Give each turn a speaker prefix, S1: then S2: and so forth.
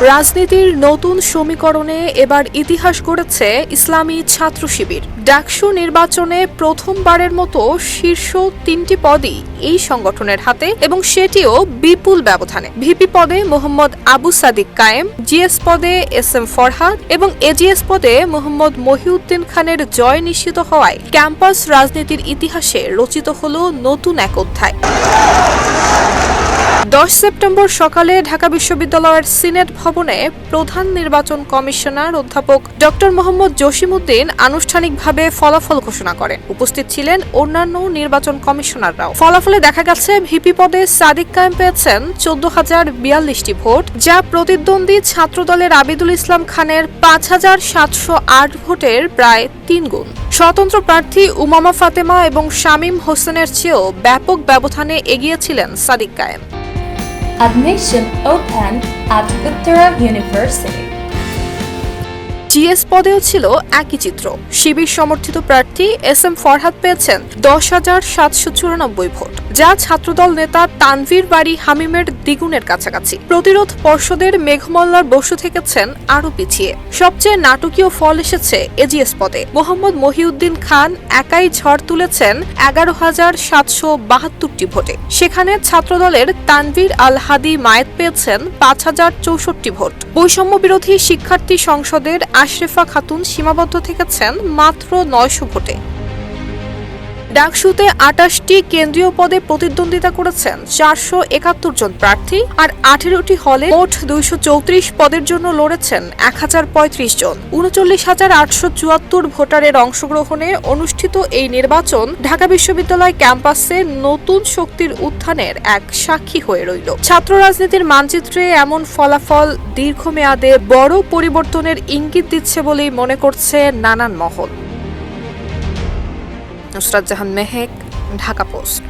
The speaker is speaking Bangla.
S1: রাজনীতির নতুন সমীকরণে এবার ইতিহাস গড়েছে ইসলামী ছাত্র শিবির। ডাকসু নির্বাচনে প্রথমবারের মতো শীর্ষ তিনটি পদই এই সংগঠনের হাতে এবং সেটিও বিপুল ব্যবধানে। ভিপি পদে মোহাম্মদ আবু সাদিক কায়েম, জিএস পদে এস এম ফরহাদ এবং এজিএস পদে মোহাম্মদ মহিউদ্দিন খানের জয় নিশ্চিত হওয়ায় ক্যাম্পাস রাজনীতির ইতিহাসে রচিত হল নতুন এক অধ্যায়। দশ সেপ্টেম্বর সকালে ঢাকা বিশ্ববিদ্যালয়ের সিনেট ভবনে প্রধান নির্বাচন কমিশনার অধ্যাপক ডক্টর মোহাম্মদ জসিমউদ্দিন আনুষ্ঠানিকভাবে ফলাফল ঘোষণা করেন। উপস্থিত ছিলেন অন্যান্য নির্বাচন কমিশনাররাও। ফলাফলে দেখা গেছে, ভিপি পদে সাদিক কায়েম পেয়েছেন চোদ্দ হাজার বিয়াল্লিশটি ভোট, যা প্রতিদ্বন্দ্বী ছাত্রদলের আবিদুল ইসলাম খানের পাঁচ হাজার সাতশো আট ভোটের প্রায় তিন গুণ। স্বতন্ত্র প্রার্থী উমামা ফাতেমা এবং শামীম হোসেনের চেয়েও ব্যাপক ব্যবধানে এগিয়েছিলেন সাদিক কায়েম।
S2: Admission open at Uttara University.
S1: GS পদেও ছিল একই চিত্র। শিবির সমর্থিত প্রার্থী এস এম ফরহাদ পেয়েছেন দশ হাজার সাতশো চুরানব্বই ভোট, যা ছাত্রদল নেতা তানভীর বাড়ি হামিমের দ্বিগুণের কাছাকাছি। প্রতিরোধ পর্ষদের মেঘমল্লার বসু থেকেছেন আরও পিছিয়ে। সবচেয়ে নাটকীয় ফল এসেছে এজিএস পদে। মোহাম্মদ মহিউদ্দিন খান একাই ঝড় তুলেছেন এগারো হাজার সাতশো বাহাত্তরটি ভোটে। সেখানে ছাত্রদলের তানভীর আল হাদি মায়েত পেয়েছেন পাঁচ হাজার চৌষট্টি ভোট। বৈষম্য বিরোধী শিক্ষার্থী সংসদের আশরেফা খাতুন সীমাবদ্ধ থেকেছেন মাত্র নয়শো ভোটে। ডাকসুতে আটাশটি কেন্দ্রীয় পদে প্রতিদ্বন্দ্বিতা করেছেন চারশো একাত্তর জন প্রার্থী আর আঠেরোটি হলে মোট দুইশো চৌত্রিশ পদের জন্য লড়েছেন এক হাজার পঁয়ত্রিশ জন। উনচল্লিশ হাজার আটশো চুয়াত্তর ভোটারের অংশগ্রহণে অনুষ্ঠিত এই নির্বাচন ঢাকা বিশ্ববিদ্যালয় ক্যাম্পাসে নতুন শক্তির উত্থানের এক সাক্ষী হয়ে রইল। ছাত্র রাজনীতির মানচিত্রে এমন ফলাফল দীর্ঘমেয়াদে বড় পরিবর্তনের ইঙ্গিত দিচ্ছে বলেই মনে করছে নানান মহল। নুসরাত জাহান মেহেক ঢাকা পোস্ট